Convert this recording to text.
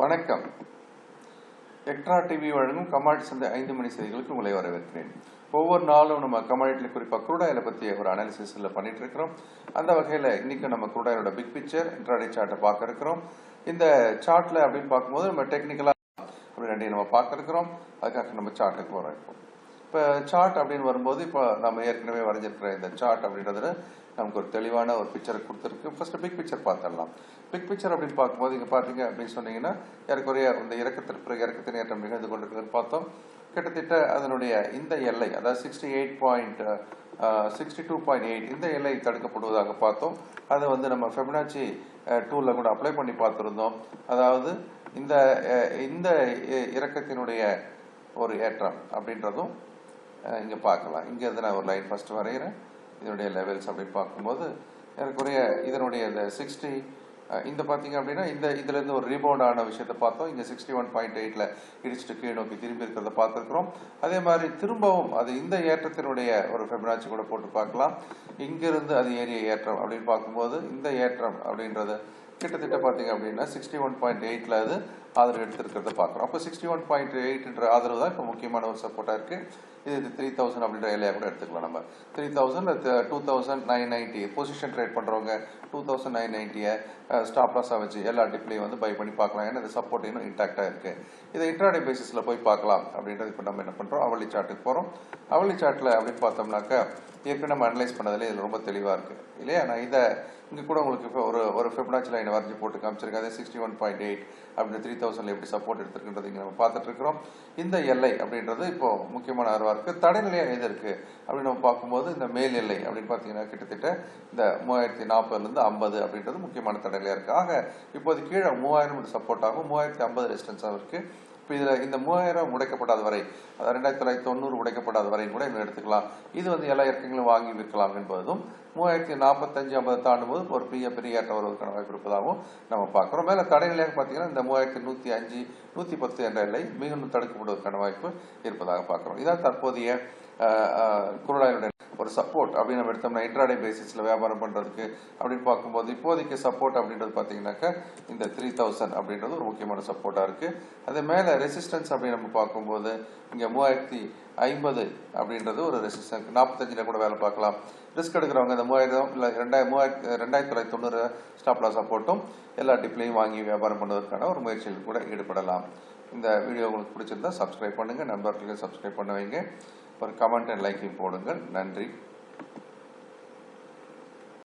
வணக்கம். Extra TV வழங்கும் commodity சந்தை ஐந்து மணி செய்திகளுக்கு உங்களை வரவேற்கிறேன். ஒவ்வொரு நாளும் நம்ம கமாடிட்டியில் குறிப்பாக குரூடாயில பற்றி ஒரு அனாலிசிஸில் பண்ணிட்டு இருக்கிறோம் அந்த வகையில் இன்னைக்கு நம்ம குரூடாயிலோட பிக் பிக்சர் இன்ட்ராடே சார்ட்டை பார்க்க இருக்கிறோம் இந்த சார்ட்டில் அப்படின்னு பார்க்கும்போது நம்ம டெக்னிக்கலாக அப்படி நம்ம பார்க்க இருக்கிறோம் அதுக்காக நம்ம சார்ட்டுக்கு வரோம் இப்போ சார்ட் அப்படின்னு வரும்போது இப்போ நம்ம ஏற்கனவே வரைஞ்சிருக்கிற இந்த சார்ட் அப்படின்றதுல நமக்கு ஒரு தெளிவான ஒரு பிக்சரை கொடுத்துருக்கு. ஃபர்ஸ்ட் பிக் பிக்சர் பார்த்துடலாம். பிக் பிக்சர் அப்படின்னு பார்க்கும்போது இங்கே பார்த்தீங்க அப்படின்னு சொன்னீங்கன்னா ஏறக்குறைய இந்த இறக்கத்திற்கு பிறகு இறக்கத்தின் ஏற்றம் நிகழ்ந்து கொண்டிருக்கிறது பார்த்தோம். கிட்டத்தட்ட அதனுடைய இந்த எல்லை அதாவது sixty eight point sixty two point eight இந்த எல்லை தடுக்கப்படுவதாக பார்த்தோம். அதை வந்து நம்ம ஃபெமினாச்சி டூலில் கூட அப்ளை பண்ணி பார்த்துருந்தோம். அதாவது இந்த இந்த இ- இறக்கத்தினுடைய ஒரு ஏற்றம் அப்படின்றதும் இங்கே பார்க்கலாம். இங்கேருந்து நான் ஒரு லைன் ஃபஸ்ட்டு வரைகிறேன். இதனுடைய லெவல்ஸ் அப்படின்னு பார்க்கும்போது எனக்குரிய இதனுடைய இந்த சிக்ஸ்டி இந்த பார்த்தீங்க அப்படின்னா இந்த இதுலேருந்து ஒரு ரீபவுண்ட் ஆன விஷயத்தை பார்த்தோம். இங்கே சிக்ஸ்டி ஒன் பாயிண்ட் எயிட்டில் இடிச்சுட்டு கீழ் நோக்கி திரும்பி இருக்கிறத பார்த்துருக்குறோம். அதே மாதிரி திரும்பவும் அது இந்த ஏற்றத்தினுடைய ஒரு ஃபெமினாச்சி கூட போட்டு பார்க்கலாம். இங்கிருந்து அது ஏரிய ஏற்றம் அப்படின்னு பார்க்கும்போது இந்த ஏற்றம் அப்படின்றது கிட்டத்தட்ட பார்த்தீங்க அப்படின்னா சிக்ஸ்டி ஒன் பாயிண்ட் எயிட்ல அது ஆதரவு எடுத்திருக்கிறத பார்க்குறோம். அப்போ சிக்ஸ்டி ஒன் பாயிண்ட் எயிட்ன்ற ஆதரவு தான் இப்போ முக்கியமான ஒரு சப்போர்ட்டாக இருக்குது இது த்ரீ தௌசண்ட் அப்படின்ற எல்லையாக கூட எடுத்துக்கலாம் நம்ம. Three thousand two thousand nine ninety position trade பண்ணுறவங்க டூ தௌசண்ட் நைன் நைன்ட்டியை ஸ்டாப் லாஸாக வச்சு எல்லா டிப்லையும் வந்து பை பண்ணி பார்க்கலாம். ஏன்னா இந்த சப்போர்ட் இன்னும் இன்டாக்டாக இருக்குது இதை இன்ட்ராடே பேசிஸில் போய் பார்க்கலாம் அப்படின்றது இப்போ நம்ம என்ன பண்ணுறோம் அவளி சார்ட்டுக்கு போகிறோம் அவளி சார்ட்டில் அப்படின்னு பார்த்தோம்னாக்கா ஏற்கனவே நம்ம அனலைஸ் பண்ணதில் இது ரொம்ப தெளிவாக இருக்குது இல்லையா? நான் இதை இங்கே கூட உங்களுக்கு இப்போ ஒரு ஒரு ஃபிப்னாச்சி லைன் வரைஞ்சி போட்டு காமிச்சிருக்காங்க. அதே சிக்ஸ்டி ஒன் பாயிண்ட் எயிட் அப்படின்னு த்ரீ தௌசண்ட்ல எப்படி சப்போர்ட் எடுத்துருக்குன்றது இங்கே நம்ம பார்த்துட்டு இருக்கிறோம் இந்த எல்லை அப்படின்றது இப்போ முக்கியமான ஆர்வம் இருக்குது தடைநிலையாக எது இருக்குது அப்படின்னு நம்ம பார்க்கும்போது இந்த மேல் எல்லை அப்படின்னு பார்த்தீங்கன்னா கிட்டத்தட்ட இந்த மூவாயிரத்தி நாற்பதுலேருந்து ஐம்பது அப்படின்றது முக்கியமான தடைநிலையாக இருக்குது ஆக இப்போது கீழே மூவாயிரம் சப்போர்ட் ஆகும். மூவாயிரத்தி ஐம்பது ரெசிஸ்டன்ஸாக இருக்குது இப்போ இதில் இந்த மூவாயிரம் உடைக்கப்படாத வரை அதாவது ரெண்டாயிரத்தி தொள்ளாயிரத்தி தொண்ணூறு உடைக்கப்படாத வரை கூட இன்னும் எடுத்துக்கலாம். இது வந்து எல்லா இறக்கங்களும் வாங்கி விற்கலாம் என்பதும் மூவாயிரத்தி நாற்பத்தஞ்சு ஐம்பது தாண்டும் போது ஒரு பெரிய பெரிய ஏற்றம் வருவதற்கான வாய்ப்பு இருப்பதாகவும் நம்ம பார்க்குறோம். மேலே தடைநிலையாக பார்த்தீங்கன்னா இந்த மூவாயிரத்தி நூற்றி அஞ்சு நூற்றி பத்து என்ற எல்லை மிகவும் தடுக்கப்படுவதற்கான வாய்ப்பு இருப்பதாக பார்க்குறோம். இதான் தற்போதைய குருடாயுடைய ஒரு சப்போர்ட் அப்படின்னு நம்ம எடுத்தோம்னா இன்ட்ராடே பேசிஸில் வியாபாரம் பண்ணுறதுக்கு அப்படின்னு பார்க்கும்போது இப்போதைக்கு சப்போர்ட் அப்படின்றது பார்த்தீங்கன்னாக்கா இந்த த்ரீ தௌசண்ட் அப்படின்றது ஒரு முக்கியமான சப்போர்ட்டாக இருக்குது அது மேலே ரெசிஸ்டன்ஸ் அப்படின்னு நம்ம பார்க்கும்போது இங்கே மூவாயிரத்தி ஐம்பது அப்படின்றது ஒரு ரெசிஸ்டன்ஸ் நாற்பத்தஞ்சில் கூட வேலை பார்க்கலாம். ரிஸ்க் எடுக்கிறவங்க இந்த மூவாயிரம் இல்லை ரெண்டாயிரம் மூவாயிரத்தி ரெண்டாயிரத்தி தொள்ளாயிரத்தி தொண்ணூறு ஸ்டாப் லாஸாக போட்டும். எல்லா டிப்லையும் வாங்கி வியாபாரம் பண்ணுவதற்கான ஒரு முயற்சியில் கூட ஈடுபடலாம். இந்த வீடியோ உங்களுக்கு பிடிச்சிருந்தா சப்ஸ்கிரைப் பண்ணுங்கள் நண்பர்களுக்கு சப்ஸ்கிரைப் பண்ண வைங்க. ஒரு கமெண்ட் அண்ட் லைக்கையும் போடுங்கள். நன்றி.